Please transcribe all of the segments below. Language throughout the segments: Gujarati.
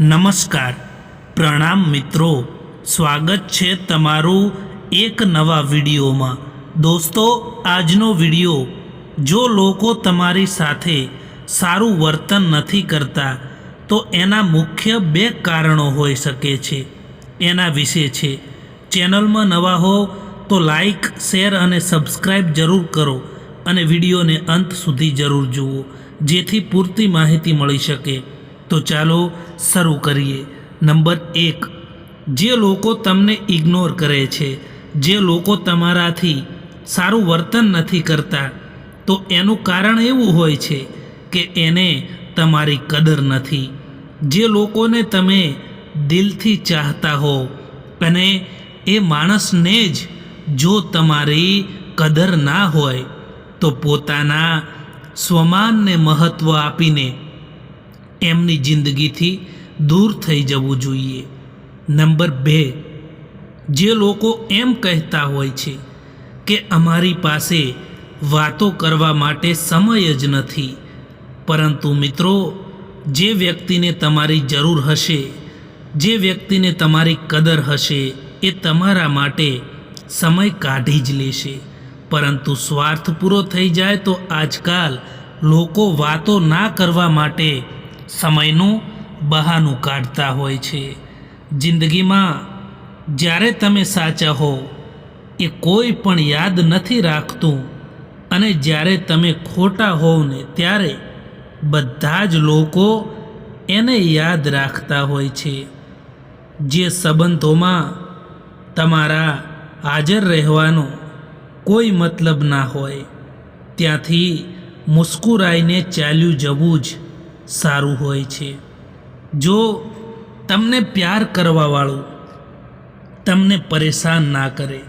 નમસ્કાર. પ્રણામ મિત્રો. સ્વાગત છે તમારું એક નવા વિડીયોમાં. દોસ્તો, આજનો વીડિયો, જો લોકો તમારી સાથે સારું વર્તન નથી કરતા, તો એના મુખ્ય બે કારણો હોઈ શકે છે. એના વિશે છે. ચેનલમાં નવા હો તો લાઈક, શેર અને સબસ્ક્રાઈબ જરૂર કરો અને વિડીયોને અંત સુધી જરૂર જુઓ, જેથી પૂરતી માહિતી મળી શકે. તો ચાલો શરૂ કરીએ. નંબર એક. જે લોકો તમને ઇગ્નોર કરે છે, જે લોકો તમારાથી સારું વર્તન નથી કરતા, તો એનું કારણ એવું હોય છે કે એને તમારી કદર નથી. જે લોકોને તમે દિલથી ચાહતા હો, અને એ માણસને જ જો તમારી કદર ના હોય, તો પોતાના સ્વમાનને મહત્ત્વ આપીને એમની જિંદગીથી દૂર થઈ જવું જોઈએ. નંબર બે, જે લોકો એમ કહેતા હોય છે કે અમારી પાસે વાતો કરવા માટે સમય જ નથી, પરંતુ મિત્રો, જે વ્યક્તિને તમારી જરૂર હશે, જે વ્યક્તિને તમારી કદર હશે, એ તમારા માટે સમય કાઢી જ લેશે. પરંતુ સ્વાર્થ પૂરો થઈ જાય તો આજકાલ લોકો વાતો ના કરવા માટે સમયનું બહાનું કાઢતા હોય છે. જિંદગીમાં જ્યારે તમે સાચા હો, એ કોઈ પણ યાદ નથી રાખતું. અને જ્યારે તમે ખોટા હોવ ને ત્યારે બધા જ લોકો એને યાદ રાખતા હોય છે. જે સંબંધોમાં તમારા હાજર રહેવાનો કોઈ મતલબ ના હોય. ત્યાંથી મુસ્કુરાઈને ચાલ્યું જવું જ સારું હોય છે. જો તમને પ્યાર કરવાવાળું તમને પરેશાન ના કરે,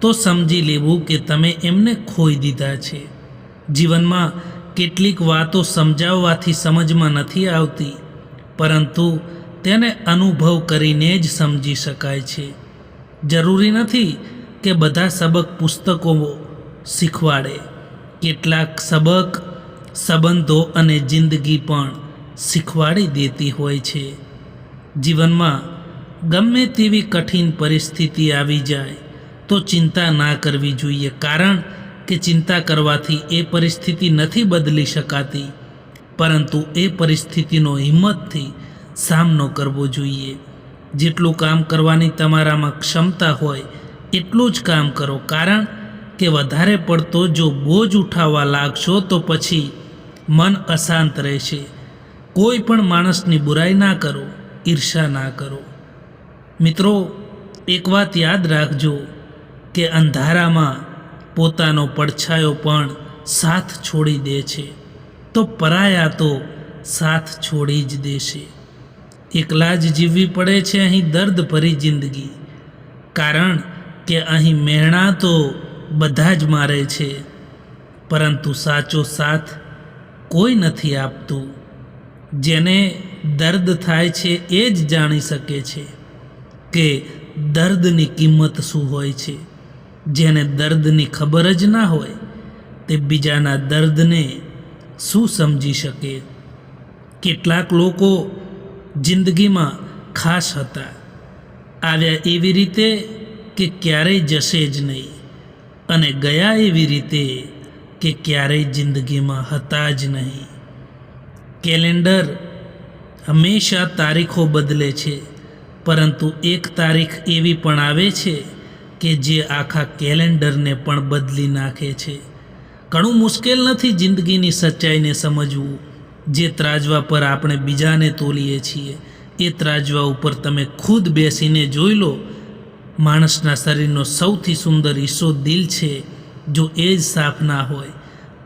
તો સમજી લેવું કે તમે એમને ખોઈ દીધા છે. જીવનમાં કેટલીક વાતો સમજાવવાથી સમજમાં નથી આવતી, પરંતુ તેને અનુભવ કરીને જ સમજી શકાય છે. જરૂરી નથી કે બધા સબક પુસ્તકો શીખવાડે. કેટલાક સબક સંબંધો અને જિંદગી પણ શીખવાડી દેતી હોય છે. જીવનમાં ગમે તેવી કઠિન પરિસ્થિતિ આવી જાય, તો ચિંતા ના કરવી જોઈએ, કારણ કે ચિંતા કરવાથી એ પરિસ્થિતિ નથી બદલી શકાતી. પરંતુ એ પરિસ્થિતિનો હિંમતથી સામનો કરવો જોઈએ. જેટલું કામ કરવાની તમારામાં ક્ષમતા હોય, એટલું જ કામ કરો, કારણ કે વધારે પડતો જો બોજ ઉઠાવવા લાગશો, તો પછી મન અશાંત રહેશે. કોઈ પણ માણસની બુરાઈ ના કરો, ઈર્ષા ના કરો. મિત્રો, એક વાત યાદ રાખજો કે અંધારામાં પોતાનો પડછાયો પણ સાથ છોડી દે છે. તો પરાયા તો સાથ છોડી જ દેશે એકલા જ જીવવી પડે છે અહીં દર્દ ભરી જિંદગી. કારણ કે અહીં મહેણા તો બધા જ મારે છે. પરંતુ સાચો સાથ કોઈ નથી આપતું, જેને દર્દ થાય છે એ જ જાણી શકે છે કે દર્દની કિંમત શું હોય છે. જેને દર્દની ખબર જ ના હોય, તે બીજાના દર્દને શું સમજી શકે? કેટલાક લોકો જિંદગીમાં ખાસ હતા, આવ્યા એવી રીતે કે ક્યારેય જશે જ નહીં, અને ગયા એવી રીતે કે ક્યારેય જિંદગીમાં હતા જ નહીં. કેલેન્ડર હંમેશા તારીખો બદલે છે, પરંતુ એક તારીખ એવી પણ આવે છે કે જે આખા કેલેન્ડરને પણ બદલી નાખે છે. ઘણું મુશ્કેલ નથી જિંદગીની સચ્ચાઈને સમજવું. જે ત્રાજવા પર આપણે બીજાને તોલીએ છીએ, એ ત્રાજવા ઉપર તમે ખુદ બેસીને જોઈ લો. માણસના શરીરનો સૌથી સુંદર હિસ્સો દિલ છે, જો એ જ સાફ ના હોય.